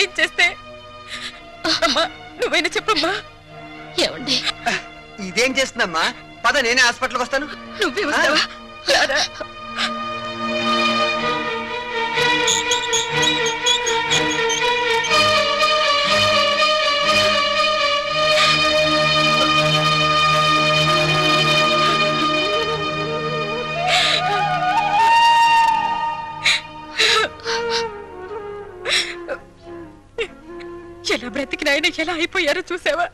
సాయం చేస్తే అమ్మా నువ్వైనా చెప్పమ్మా. ఏమండి? ఇదేం చేస్తుందమ్మా? పద నేనే హాస్పిటల్కి వస్తాను. నువ్వే వస్తావా? బ్రతికినాయన ఎలా అయిపోయారో చూసావా?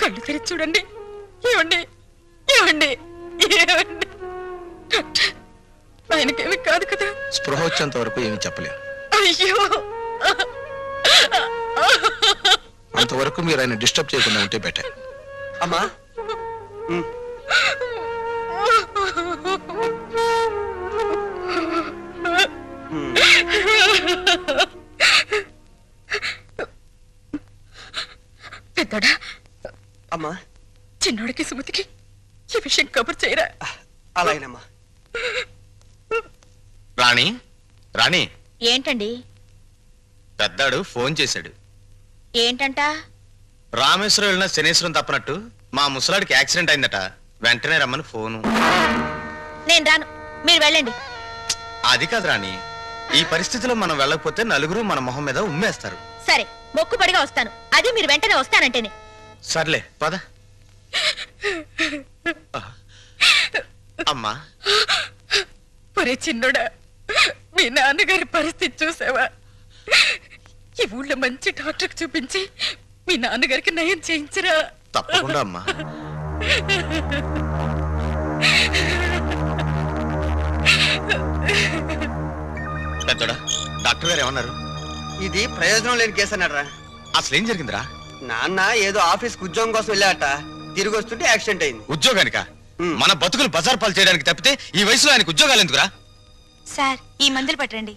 కళ్ళు తెరిచి చూడండి. ఏమండి? డాక్టర్, ఆయనకేమి కాదు కదా. స్పృహ వచ్చేంత వరకు ఏమీ చెప్పలేం. అయ్యో! అంతవరకు మీరు ఆయన డిస్టర్బ్ చేయకుండా ఉంటే బెటర్. అమ్మా? పెద్దడా అమ్మా. చిన్నోడికి సుమతికి ఈ విషయం కబుర్ చేయరా? అలాగేనమ్మా. రాణి రాణి. ఏంటండి? పెద్దాడు ఫోన్ చేశాడు. ఏంటంట? రామేశ్వరం వెళ్ళిన శనేశ్వరం తప్పనట్టు మా ముసలాడికి యాక్సిడెంట్ అయిందట. వెంటనే రమ్మని ఫోను. నేను రాను. మీరు వెళ్ళండి. అది కాదు రాణి. ఈ పరిస్థితిలో మనం వెళ్ళకపోతే నలుగురు మన మొహం మీద ఉమ్మేస్తారు. సరే. మొక్కుబడిగా వస్తాను. అది మీరు వెంటనే వస్తానంటేనే. సర్లే పద. అమ్మా. ఒరే చిన్నోడా మీ నాన్నగారి పరిస్థితి చూసావా? ఈ ఊళ్ళో మంచి డాక్టర్కి చూపించి మీ నాన్నగారికి నయం చేయించరా? తప్పకుండా అమ్మా. పెద్దోడా డాక్టర్ గారు ఏమన్నారు? ఇది ప్రయోజనం లేని కేసు అన్నారా అసలు ఏం జరిగిందిరా? నాన్న ఏదో ఆఫీస్కి ఉద్యోగం కోసం వెళ్ళాట తిరిగి వస్తుంటే యాక్సిడెంట్ అయింది. ఉద్యోగానిక. మన బతుకులు బజార్ పాలు చేయడానికి తప్పితే ఈ వయసులో ఆయనకు ఉద్యోగాలు ఎందుకురా? సార్ ఈ మందులు పట్టండి.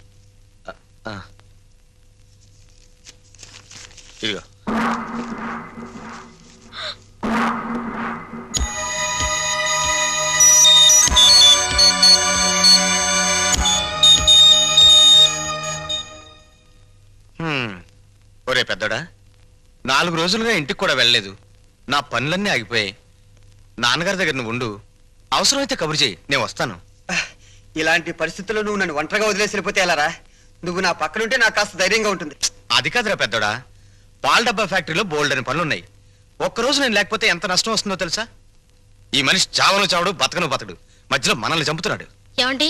ఇదిగో. ఒరే పెద్దోడా. నాలుగు రోజులుగా ఇంటికి కూడా వెళ్ళలేదు. నా పనులన్నీ ఆగిపోయాయి. నాన్నగారి దగ్గర నువ్వు ఉండు. అవసరమైతే కబురు చేయి నేను వస్తాను. ఇలాంటి పరిస్థితుల్లో నువ్వు నన్ను ఒంటరిగా వదిలేసి వెళ్ళిపోతే ఎలారా? నువ్వు నా పక్కనుంటే నాకు కాస్త ధైర్యంగా ఉంటుంది. అది కాదురా పెద్దోడా. పాల డబ్బా ఫ్యాక్టరీలో బోల్డ్ అని పనులున్నాయి ఒక్కరోజు నేను లేకపోతే ఎంత నష్టం వస్తుందో తెలుసా? ఈ మనిషి చావను చావడు బతకను బతడు మధ్యలో మనల్ని చంపుతున్నాడు. ఏమండి?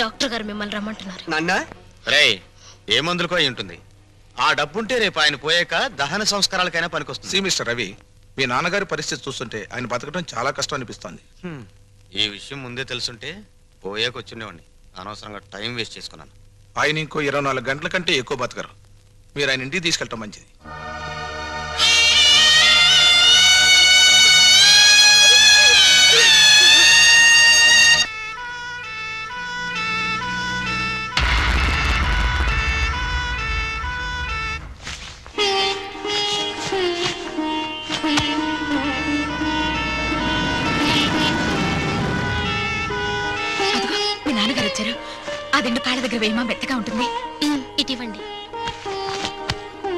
డాక్టర్ గారు మిమ్మల్ని రమ్మంటున్నారు. నాన్న? రేయ్ ఏ మందులకో అయి ఉంటుంది. ఆ డబ్బుంటే రేపు ఆయన పోయాక దహన సంస్కారాలకైనా సి పనికొస్తుంది మిస్టర్ రవి మీ నాన్నగారి పరిస్థితి చూస్తుంటే ఆయన బతకడం చాలా కష్టం అనిపిస్తోంది హ్మ్. ఈ విషయం ముందే తెలుసుంటే పోయాక వచ్చిండేవాడిని. అనవసరంగా టైం వేస్ట్ చేసుకున్నాను. ఆయన ఇంకో ఇరవై నాలుగు గంటల కంటే ఎక్కువ బతకరు. మీరు ఆయన ఇంటికి తీసుకెళ్ళటం మంచిది. వేయమా మెత్తగా ఉంటుంది. ఇటివ్వండి.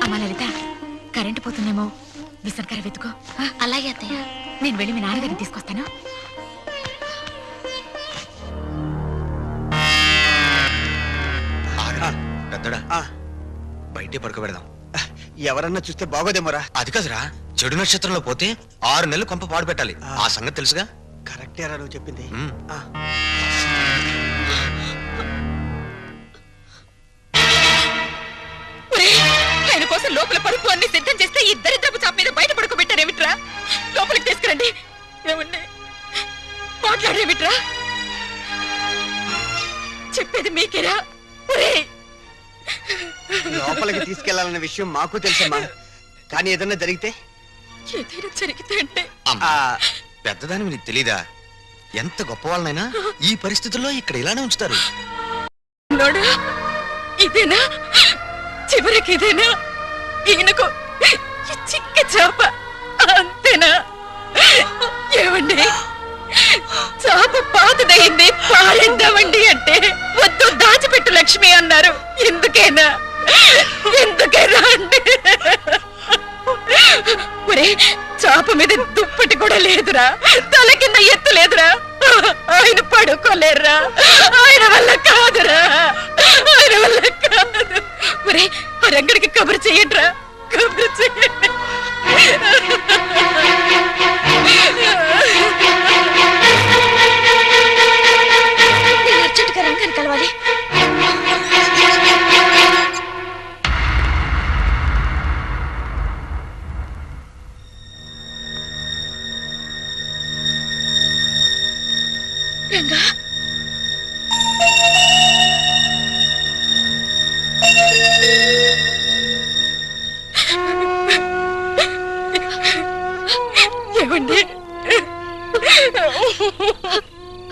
అమ్మా లలిత కరెంటు పోతుందేమో? విసర్కర వెతుకో. అలాగే అత్తయ్య. నేను వెళ్ళి మీ నాన్నగారిని తీసుకొస్తాను. పెద్దడా? ఆ, బయటే పడుకోబెడదాం. ఎవరన్నా చూస్తే బాగోదేమోరా. అది కాదురా చెడు నక్షత్రంలో పోతే ఆరు నెలలు కొంప పాడు పెట్టాలి. ఆ. సంగతి తెలుసుగా? కరెక్టేరా నువ్వు చెప్పింది. కోసం లోపల పరుపు అన్ని సిద్ధం చేస్తే ఈ దరిద్రపు చాప మీద బయట పడుకోబెట్టారేమిట్రా లోపలికి తీసుకురండి. ఏమండి మాట్లాడేమిట్రా చెప్పేది మీకేరా? ఒరేయ్. లోపలికి తీసుకెళ్ళాలన్న విషయం మాకు తెలుసమ్మా. కానీ ఏదన్నా జరిగితే? ఏదైనా జరిగితే అంటే అమ్మా, పెద్దదాని నీకు తెలీదా? ఎంత గొప్ప వాళ్ళనైనా ఈ పరిస్థితుల్లో ఇక్కడ ఇలానే ఉంచుతారు. నోడా ఇదేనా? చివరికి ఇదేనా? ఈయనకు చిక్క చేప. అంతేనా? ఏమండి? చాప పాతదయింది పారేద్దామండి అంటే వద్దు దాచిపెట్టు లక్ష్మి అన్నారు. ఎందుకేనా? ఎందుకేనా అండి? ఒరే చాప మీద దుప్పటి కూడా లేదురా. తల కింద ఎత్తు లేదురా. ఆయన పడుకోలేరురా. ఆయన వల్ల కాదురా.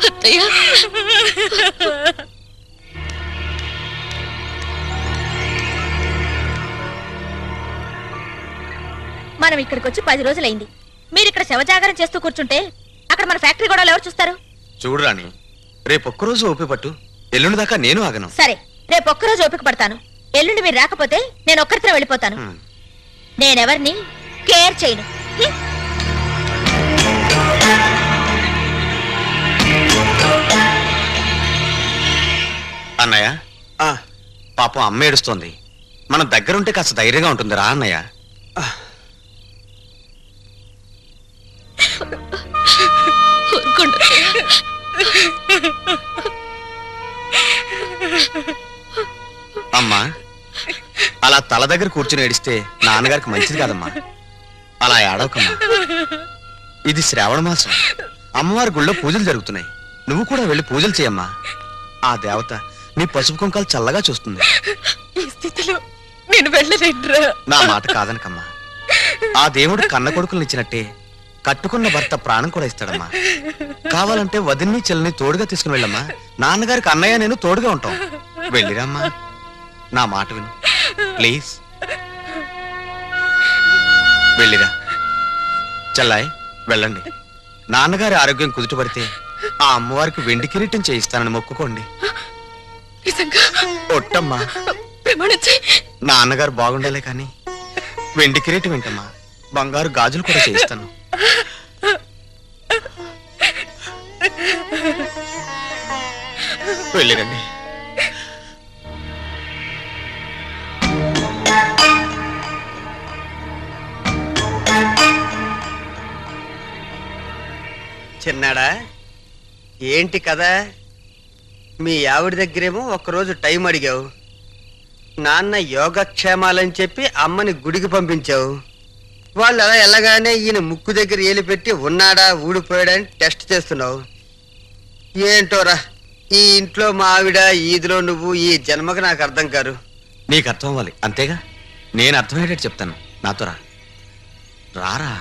అత్తయ్య. మనం ఇక్కడికి వచ్చి పది రోజులైంది. మీరు ఇక్కడ శవజాగరం చేస్తూ కూర్చుంటే అక్కడ మన ఫ్యాక్టరీ గొడవలు ఎవరు చూస్తారు? చూడు రాణి రేపు ఒక్కరోజు ఓపి పట్టు. ఎల్లుండి దాకా నేను ఆగను. సరే రేపు ఒక్కరోజు ఓపిక పడతాను. ఎల్లుండి మీరు రాకపోతే నేను ఒక్కరితో వెళ్ళిపోతాను. నేనెవరిని కేర్ చేయను. హ్మ్. అన్నయ్య? ఆ, పాపం అమ్మ ఏడుస్తోంది. మనం దగ్గరుంటే కాస్త ధైర్యంగా ఉంటుంది రా అన్నయ్య. ఊరుకోండి. అమ్మా అలా తల దగ్గర కూర్చుని ఏడిస్తే నాన్నగారికి మంచిది కాదమ్మా. అలా ఏడవకమ్మా. ఇది శ్రావణ మాసం. అమ్మవారి గుళ్ళో పూజలు జరుగుతున్నాయి. నువ్వు కూడా వెళ్ళి పూజలు చేయమ్మా. ఆ దేవత నీ పసుపు కుంకాలు చల్లగా చూస్తుంది. ఈ స్థితిలో నేను వెళ్ళలేనురా. నా మాట కాదనకమ్మా. ఆ దేవుడు కన్న కొడుకులను ఇచ్చినట్టే కట్టుకున్న భర్త ప్రాణం కూడా ఇస్తాడమ్మా. కావాలంటే వదిన్ని చెల్లిని తోడుగా తీసుకుని వెళ్ళమ్మా. నాన్నగారికి అన్నయ్య నేను తోడుగా ఉంటాం. వెళ్ళిరమ్మా. నా మాట విను. ప్లీజ్. వెళ్ళిరా. చెల్లాయ్ వెళ్ళండి. నాన్నగారి ఆరోగ్యం కుదుటపడితే ఆ అమ్మవారికి వెండి కిరీటం చేయిస్తానని మొక్కుకోండి. నిజంగా. ఒట్టమ్మా. నాన్నగారు బాగుండాలే కానీ వెండి కిరీటం ఏంటమ్మా? బంగారు గాజులు కూడా చేయిస్తాను. వెళ్ళిరండి. చిన్నాడా? ఏంటి కదా మీ ఆవిడ దగ్గరేమో ఒక్కరోజు టైం అడిగావు. నాన్న యోగక్షేమాలని చెప్పి అమ్మని గుడికి పంపించావు. వాళ్ళు అలా వెళ్ళగానే ఈయన ముక్కు దగ్గర ఏలి పెట్టి ఉన్నాడా ఊడిపోయాడా అని టెస్ట్ చేస్తున్నావు. ఏంటోరా ఈ ఇంట్లో మా ఆవిడ ఈదిలో నువ్వు ఈ జన్మకు నాకు అర్థం కారు. నీకు అర్థం అవ్వాలి అంతేగా? నేను అర్థమయ్యేటట్టు చెప్తాను. నాతో రా. రారా?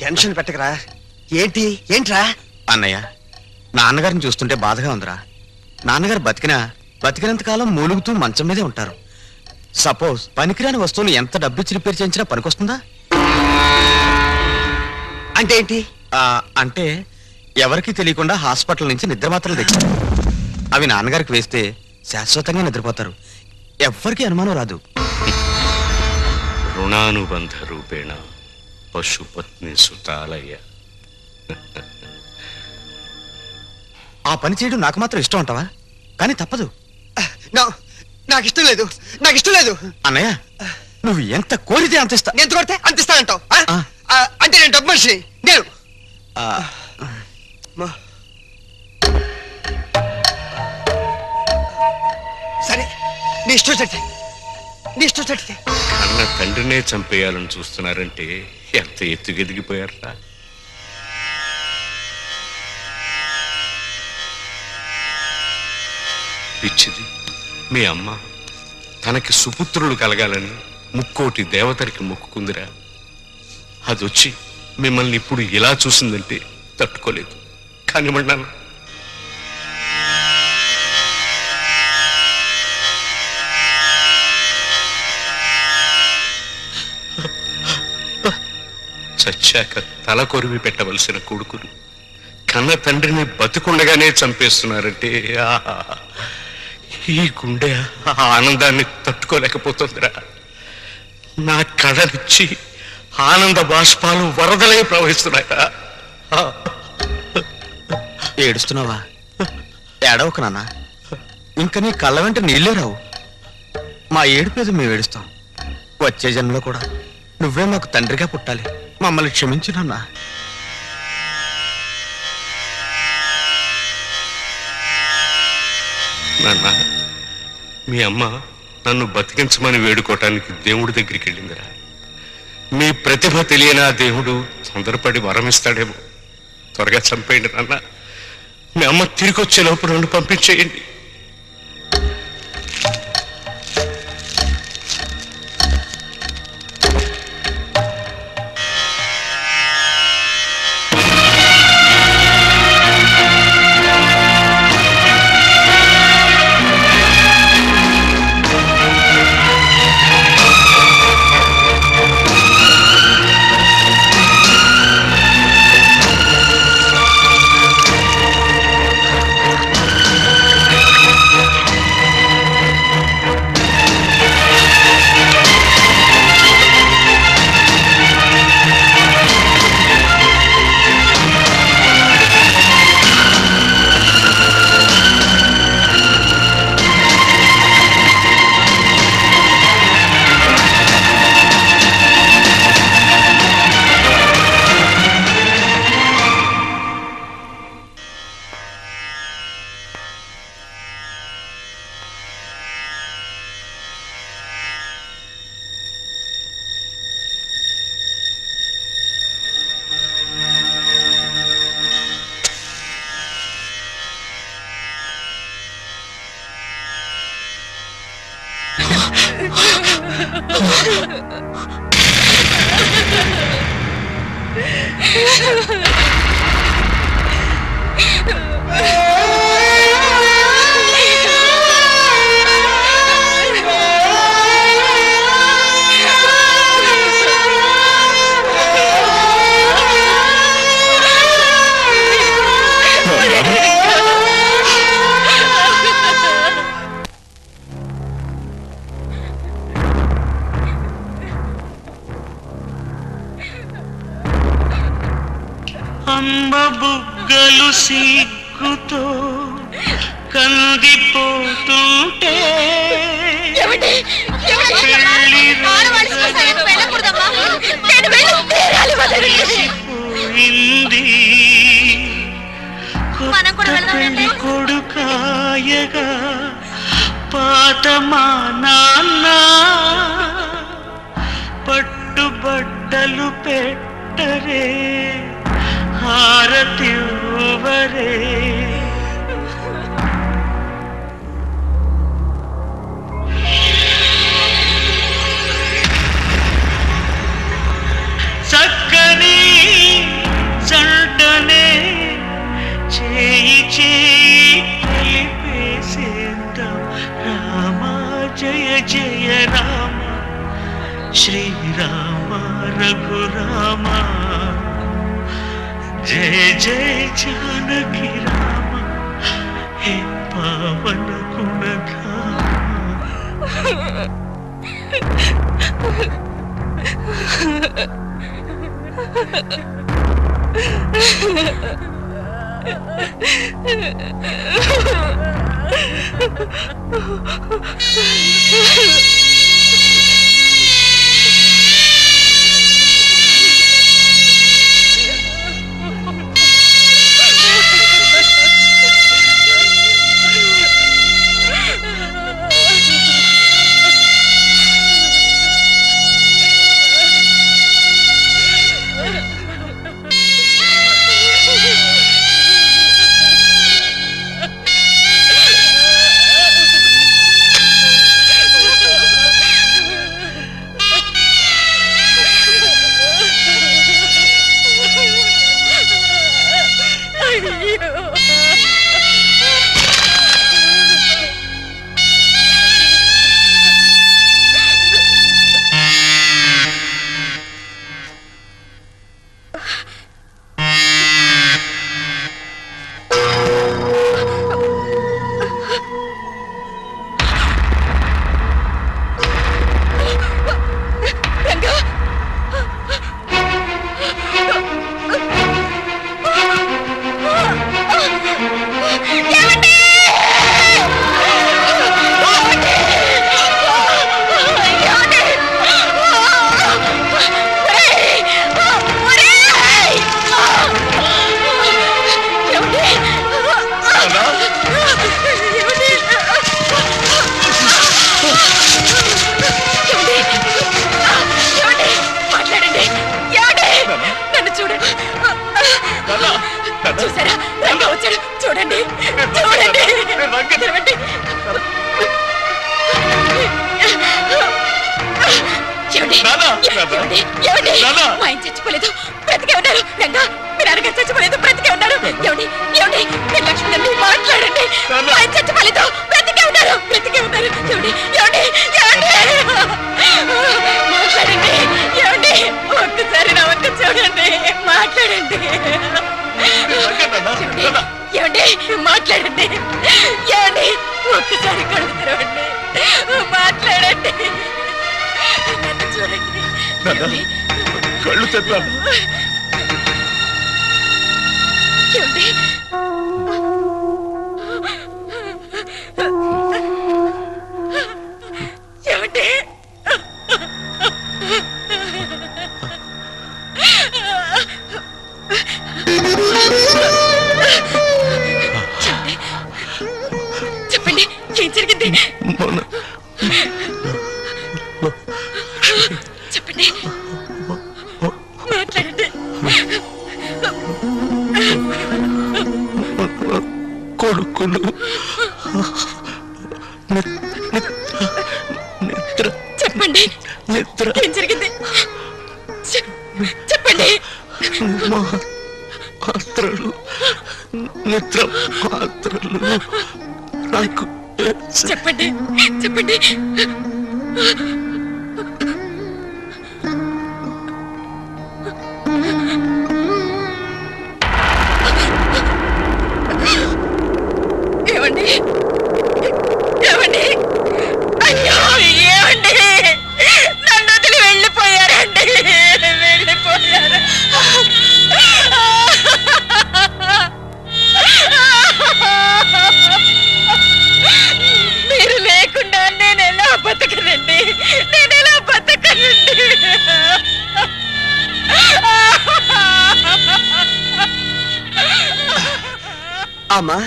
టెన్షన్ పెట్టకరా. ఏంటి? ఏంట్రా? అన్నయ్య నాన్నగారిని చూస్తుంటే బాధగా ఉందిరా. నాన్నగారు బతికినా బతికినంత కాలం మూలుగుతూ మంచం మీదే ఉంటారు. సపోజ్ పనికిరాని వస్తువులు ఎంత డబ్బిచ్చి రిపేర్ చేయించినా పనికొస్తుందా? అంటే ఏంటి? అంటే ఎవరికి తెలియకుండా హాస్పిటల్ నుంచి నిద్ర మాత్రలు తెచ్చారు. అవి నాన్నగారికి వేస్తే శాశ్వతంగా నిద్రపోతారు. ఎవ్వరికీ అనుమానం రాదు. రుణానుబంధ రూపేణ పశుపత్ని సుతాలయ్య ఆ పని చేయడం నాకు మాత్రం ఇష్టం అంటావా? కానీ తప్పదు. నా- నాకు ఇష్టం లేదు. నాకు ఇష్టం లేదు. అన్నయ్య నువ్వు ఎంత కోరితే అంత ఇస్తా. నేను ఎంత కొడితే అంత ఇస్తానంటావు అంటే నేను డబ్బు మనిషి నేను. సరే నీ ఇష్టం వచ్చేది నీ ఇష్టం వచ్చేది కన్న తండ్రినే చంపేయాలని చూస్తున్నారంటే ఎంత ఎత్తుకెదిగిపోయారా పిచ్చిది మీ అమ్మ తనకి సుపుత్రులు కలగాలని ముక్కోటి దేవతలకి మొక్కుకుందిరా. అదొచ్చి మిమ్మల్ని ఇప్పుడు ఇలా చూసిందంటే తట్టుకోలేదు. కానివ్వండి చచ్చాక తల కొరివి పెట్టవలసిన కొడుకులు కన్న తండ్రిని బతికుండగానే చంపేస్తున్నారంటే ఆహా! ఈ గుండె ఆనందాన్ని తట్టుకోలేకపోతుందిరా. నా కళనిచ్చి ఆనంద బాష్పాలు వరదలై ప్రవహిస్తున్నాయా! ఏడుస్తున్నావా? ఏడవకు నాన్న. ఇంక నీ కళ్ళ వెంట నీళ్ళే రావు. మా ఏడుపేద మేము ఏడుస్తాం. వచ్చే జన్మలో కూడా నువ్వే మాకు తండ్రిగా పుట్టాలి. మమ్మల్ని క్షమించు నాన్న. నాన్న మీ అమ్మ నన్ను బతికించమని వేడుకోవటానికి దేవుడి దగ్గరికి వెళ్ళిందిరా. మీ ప్రతిభ తెలియని ఆ దేవుడు తొందరపడి వరమిస్తాడేమో. త్వరగా చంపేయండి నాన్న. మీ అమ్మ తిరిగి వచ్చే లోపు నన్ను పంపించేయండి. Oh, అమ్మ బుగ్గలు సిగ్గుతో కందిపోతుంటే. పోయింది. పెళ్ళి కొడుకాయగా పాత మా నాన్న పట్టుబట్టలు పెట్టరే. హారతివ్వరే చక్కని జంటనే చేయి చేయి కలిపేసేద్దాం రామ జయ జయ రామ శ్రీరామ రఘురామా జయ జానకి రామ హే పావన గుణధామ ఏమండి? నాన్న. మా ఆయన చచ్చిపోలేదు. బ్రతికే ఉన్నారు. రంగా మీ నాన్నగారు చచ్చిపోలేదు. బ్రతికే ఉన్నారు. ఏమండి? ఏమండి? మీరు లక్ష్మి గారిని మాట్లాడండి. నాన్న. మా ఆయన చచ్చిపోలేదు. బ్రతికే ఉన్నారు. బ్రతికే ఉన్నారు. ఏమండి? ఏమండి? ఏమండి? మాట్లాడండి. ఏమండి? ఒక్కసారి నా వంక చూడండి. మాట్లాడండి? ఏమండి? మాట్లాడండి. ఏమండి? ఒక్కసారి కళ్ళు తెరవండి. మాట్లాడండి. నన్ను చూడండి? కళ్ళు తెప్పాను. నిద్ర మాత్రలు నాకు చెప్పండి చెప్పండి. అమ్మా.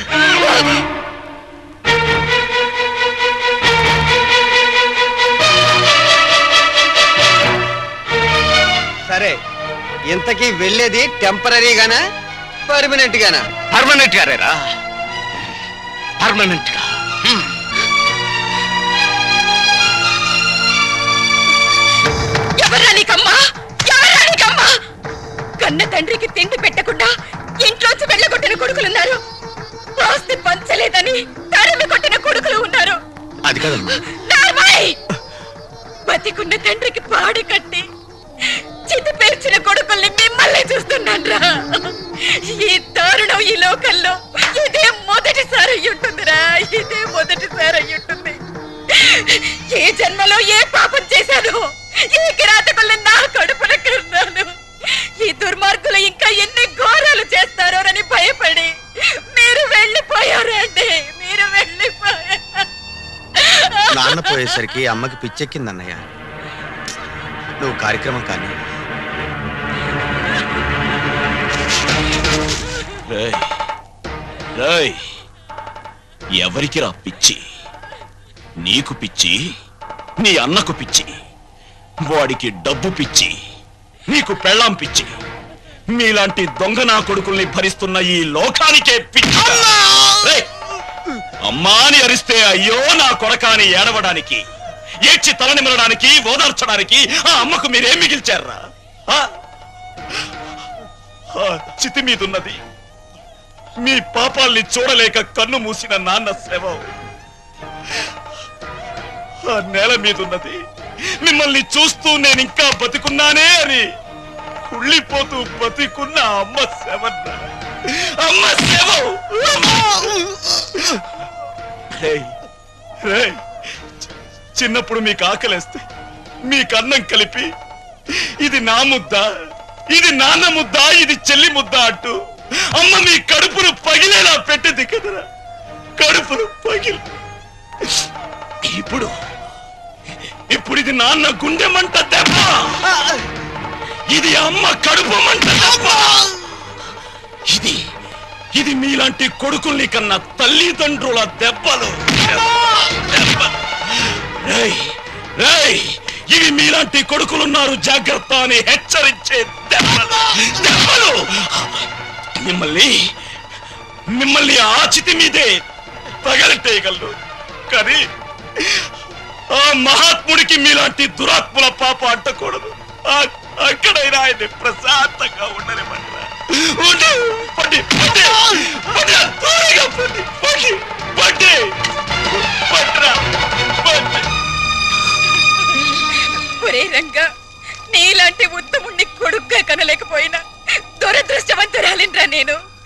సరే ఇంతకీ వెళ్ళేది టెంపరీగానా పర్మనెంట్ గానా పర్మనెంట్ గారేరా పర్మనెంట్గా ఎవర్రా నీకమ్మా? ఎవర్రా నీకమ్మా? కన్న తండ్రికి తిండి పెట్టకుండా ఇంట్లోంచి వెళ్ళగొట్టిన కొడుకులున్నారు. ఆస్తి పంచలేదని తరిమి కొట్టిన కొడుకులు ఉన్నారు. అది కదమ్మా. బతికున్న తండ్రికి పాడి కట్టి చితి పేర్చిన కొడుకుల్ని మిమ్మల్ని చూస్తున్నాన్రా. ఈ దారుణం ఈ లోకంలో ఇదే మొదటిసారి అయి ఉంటుందిరా ఇదే మొదటిసారి అయి ఉంటుంది ఏ జన్మలో ఏ పాపం చేశాను? ఏ కిరాతకుల్ని నా కడుపున కన్నాను. ఈ దుర్మార్గులు ఇంకా ఎన్ని ఘోరాలు చేస్తారోనని భయపడి మీరు వెళ్ళిపోయారండి మీరు వెళ్ళిపోయారు. నాన్న పోయేసరికి అమ్మకి పిచ్చెక్కిందన్నయ్య. నువ్వు కార్యక్రమం కానీ. రేయ్ రేయ్ ఎవరికి రా పిచ్చి? నీకు పిచ్చి నీ అన్నకు పిచ్చి. వాడికి డబ్బు పిచ్చి నీకు పెళ్ళాం పిచ్చి. మీలాంటి దొంగ నా కొడుకుల్ని భరిస్తున్న ఈ లోకానికే పిచ్చి అమ్మా అని అరిస్తే అయ్యో నా కొడకాని ఏడవడానికి ఏడ్చి తలనిమలడానికి ఓదార్చడానికి ఆ అమ్మకు మీరేం మిగిల్చారా? ఆ? చితి మీదున్నది. మీ పాపాల్ని చూడలేక కన్ను మూసిన నాన్న శవం ఆ నేల మీదున్నది. మిమ్మల్ని చూస్తూ నేను ఇంకా బతికున్నానే అని. కుళ్ళిపోతూ బతికున్న అమ్మ శవన్న అమ్మ శవం! చిన్నప్పుడు మీకు ఆకలేస్తే మీకు అన్నం కలిపి ఇది నా ముద్ద ఇది నాన్న ముద్ద ఇది చెల్లి ముద్ద అంటూ అమ్మ మీ కడుపును పగిలేలా పెట్టింది కదరా. కడుపును పగిలి. ఇప్పుడు ఇప్పుడు ఇది నాన్న గుండె మంట దెబ్బ. ఇది అమ్మ కడుపు మంట ఇది ఇది మీలాంటి కొడుకుల్ని కన్నా తల్లిదండ్రుల దెబ్బలు. ఇవి మీలాంటి కొడుకులున్నారు జాగ్రత్త అని హెచ్చరించే దెబ్బలు. దెబ్బలు. మిమ్మల్ని మిమ్మల్ని ఆచితి మీదే తగలటేయగలరు కానీ ఆ మహాత్ముడికి మీలాంటి దురాత్ముల పాప అంటకూడదు. ఆ- అక్కడైనా ఆయన్ని ప్రశాంతంగా ఉండనివ్వండిరా. పండి, పండి, పండి, త్వరగా పండి, పండి, పండి. పండిరా, పండి. ఒరే రంగా నీలాంటి ఉత్తముణ్ణి కొడుగ్గా కనలేకపోయినా దురదృష్టవంతురాలింట్రా నేను